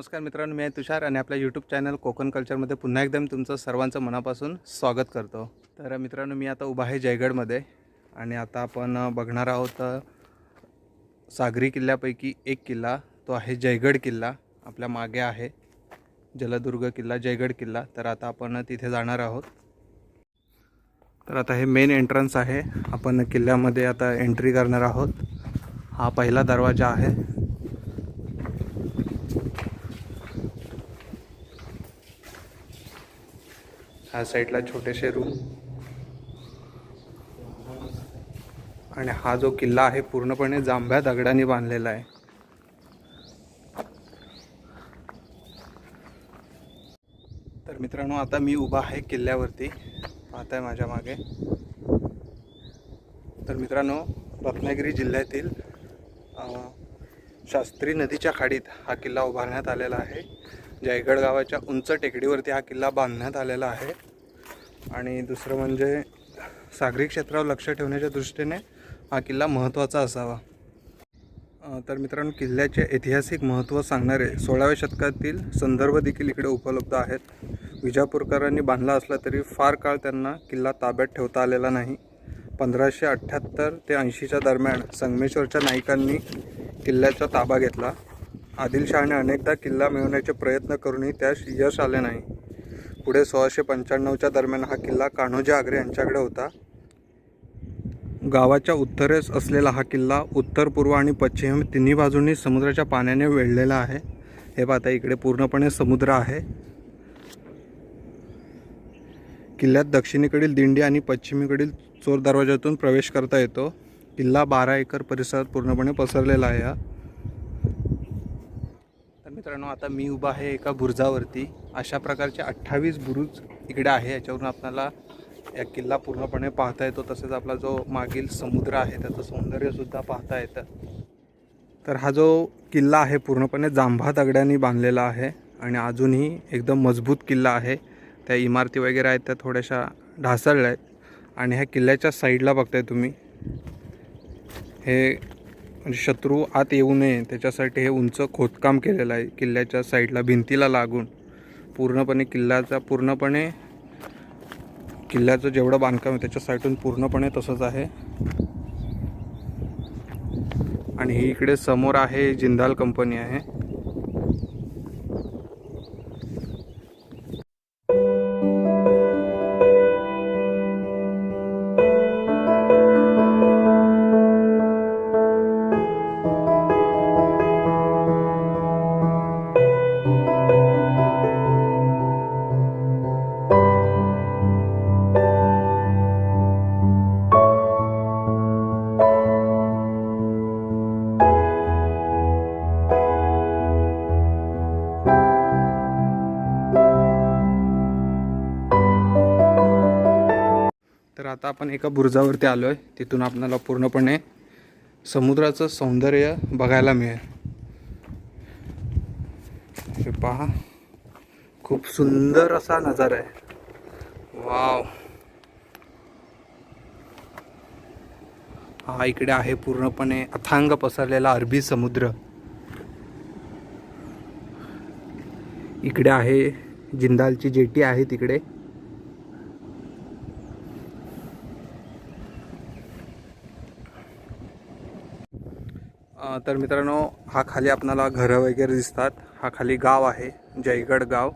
नमस्कार मित्रांनो मी तुषार आणि आपल्या यूट्यूब चॅनल कोकण कल्चरमध्ये पुन्हा एकदा मी तुमचं सर्वांचं मनापासून स्वागत करतो. तर मित्रांनो मी आता उभा आहे जयगडमध्ये आणि आता आपण बघणार आहोत सागरी किल्ल्यापैकी एक किल्ला तो आहे जयगड किल्ला. आपल्या मागे आहे जलदुर्ग किल्ला जयगड किल्ला. तर आता आपण तिथे जाणार आहोत. तर आता हे मेन एंट्रन्स आहे. आपण किल्ल्यामध्ये आता एंट्री करणार आहोत. हा पहिला दरवाजा आहे. ह्या साईडला छोटेसे रूम आणि हा जो किल्ला आहे पूर्णपणे जांभ्या दगडाने बांधलेला आहे. तर मित्रांनो आता मी उभा आहे किल्ल्यावरती. पाहताय माझ्या मागे. तर मित्रांनो रत्नागिरी जिल्ह्यातील शास्त्री नदीच्या खाडीत हा किल्ला उभारण्यात आलेला आहे. जयगड गावाच्या उंच टेकडीवरती हा किल्ला बांधण्यात आलेला आहे. आणि दुसरं म्हणजे सागरी क्षेत्रावर लक्ष ठेवण्याच्या दृष्टीने हा किल्ला महत्त्वाचा असावा. तर मित्रांनो किल्ल्याचे ऐतिहासिक महत्त्व सांगणारे सोळाव्या शतकातील संदर्भ देखील इकडे उपलब्ध आहेत. विजापूरकरांनी बांधला असला तरी फार काळ त्यांना किल्ला ताब्यात ठेवता आलेला नाही. पंधराशे अठ्ठ्याहत्तर ते ऐंशीच्या दरम्यान संगमेश्वरच्या नायकांनी किल्ल्याचा ताबा घेतला. आदिलशहाने अनेकदा किल्ला मिळवण्याचे प्रयत्न करूनही त्यास यश आले नाही. पुढे सोळाशे पंच्याण्णवच्या दरम्यान हा किल्ला कान्होजी आग्रे यांच्याकडे होता. गावाच्या उत्तरेस असलेला हा किल्ला उत्तर पूर्व आणि पश्चिम तिन्ही बाजूंनी समुद्राच्या पाण्याने वेढलेला आहे. हे पाहता इकडे पूर्णपणे समुद्र आहे. किल्ल्यात दक्षिणेकडील दिंडी आणि पश्चिमेकडील चोर दरवाजातून प्रवेश करता येतो. किल्ला बारा एकर परिसरात पूर्णपणे पसरलेला आहे हा. मित्रांनो आता मी उभा आहे एका बुरुजावरती. अशा प्रकारचे अठ्ठावीस बुरुज इकडे आहे. याच्यावरून आपल्याला या किल्ला पूर्णपणे पाहता येतो. तसेच आपला जो मागील समुद्र आहे त्याचं सौंदर्यसुद्धा पाहता येतं. तर हा जो किल्ला आहे पूर्णपणे जांभा दगड्यांनी बांधलेला आहे आणि अजूनही एकदम मजबूत किल्ला आहे. त्या इमारती वगैरे आहेत त्या थोड्याशा ढासळल्या आहेत. आणि ह्या किल्ल्याच्या साईडला बघताय तुम्ही. हे म्हणजे शत्रू आत येऊ नये त्याच्यासाठी हे उंच खोदकाम केलेलं आहे. किल्ल्याच्या साईडला भिंतीला लागून पूर्णपणे किल्ल्याचा पूर्णपणे किल्ल्याचं जेवढं बांधकाम आहे त्याच्या साईडून पूर्णपणे तसंच आहे. आणि ही इकडे समोर आहे जिंदाल कंपनी आहे. तर आता आपण एका बुरुजावरती आलो आहे तिथून आपल्याला पूर्णपणे समुद्राचं सौंदर्य बघायला मिळेल. हे पहा. खूप सुंदर असा नजारा आहे. वाव. हा इकडे आहे पूर्णपणे अथांग पसरलेला अरबी समुद्र. इकडे आहे जिंदालची जेटी आहे तिकडे. तर मित्रांनो हा खाली आपणाला घरं वगैरे दिसतात. हा खाली गाव आहे जयगड गाव.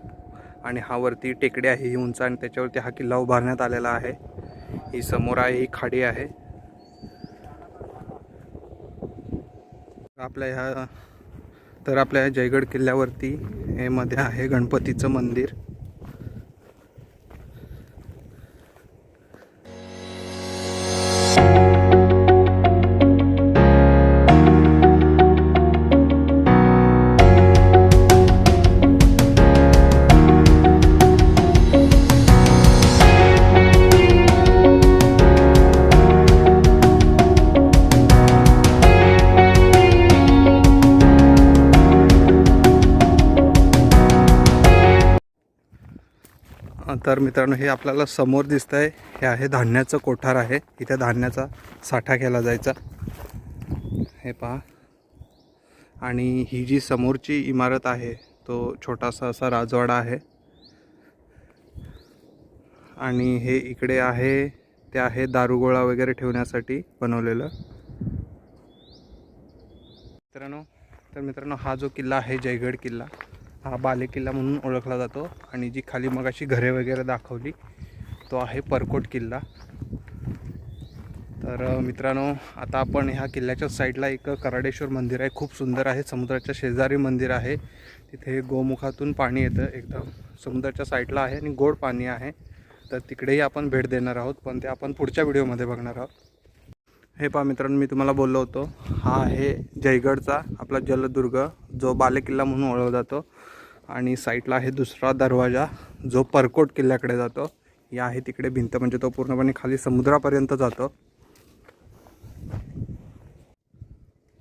आणि हा वरती टेकडी आहे ही उंच आणि त्याच्यावरती हा किल्ला उभारण्यात आलेला आहे. ही समोर आहे ही खाडी आहे. आपल्या ह्या तर आपल्या ह्या जयगड किल्ल्यावरती हे मध्ये आहे गणपतीचं मंदिर. तर मित्रांनो हे आपल्याला समोर दिसत आहे हे आहे धान्याचं कोठार आहे. इथे धान्याचा साठा केला जायचा. हे पहा. आणि ही जी समोरची इमारत आहे तो छोटासा असा राजवाडा आहे. आणि हे इकडे आहे ते आहे दारुगोळा वगैरे ठेवण्यासाठी बनवलेलं. मित्रांनो तर मित्रांनो हा जो किल्ला आहे जयगड किल्ला हा बाले किल्ला म्हणून ओळखला जातो आणि जी खाली मगाशी घरे वगैरे दाखवली तो आहे परकोट किल्ला. तर मित्रांनो आता आपण ह्या किल्ल्याच्या साईडला एक कराडेश्वर मंदिर आहे. खूप सुंदर आहे. समुद्राच्या शेजारी मंदिर आहे. तिथे गोमुखातून पाणी येतं एकदम. समुद्राच्या साईडला आहे आणि गोड पाणी आहे. तर तिकडेही आपण भेट देणार आहोत. पण ते आपण पुढच्या व्हिडिओमध्ये बघणार आहोत. हे पहा मित्रांनो मी तुम्हाला बोललो होतो. हा आहे जयगडचा आपला जलदुर्ग जो बालेकिल्ला म्हणून ओळखला जातो. आणि साईडला आहे दुसरा दरवाजा जो परकोट किल्ल्याकडे जातो. या आहे तिकडे भिंत म्हणजे तो पूर्णपणे खाली समुद्रापर्यंत जातो.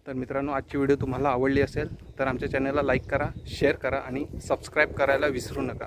तर मित्रांनो आजची व्हिडिओ तुम्हाला आवडली असेल तर आमच्या चॅनलला लाईक करा शेअर करा आणि सबस्क्राईब करायला विसरू नका.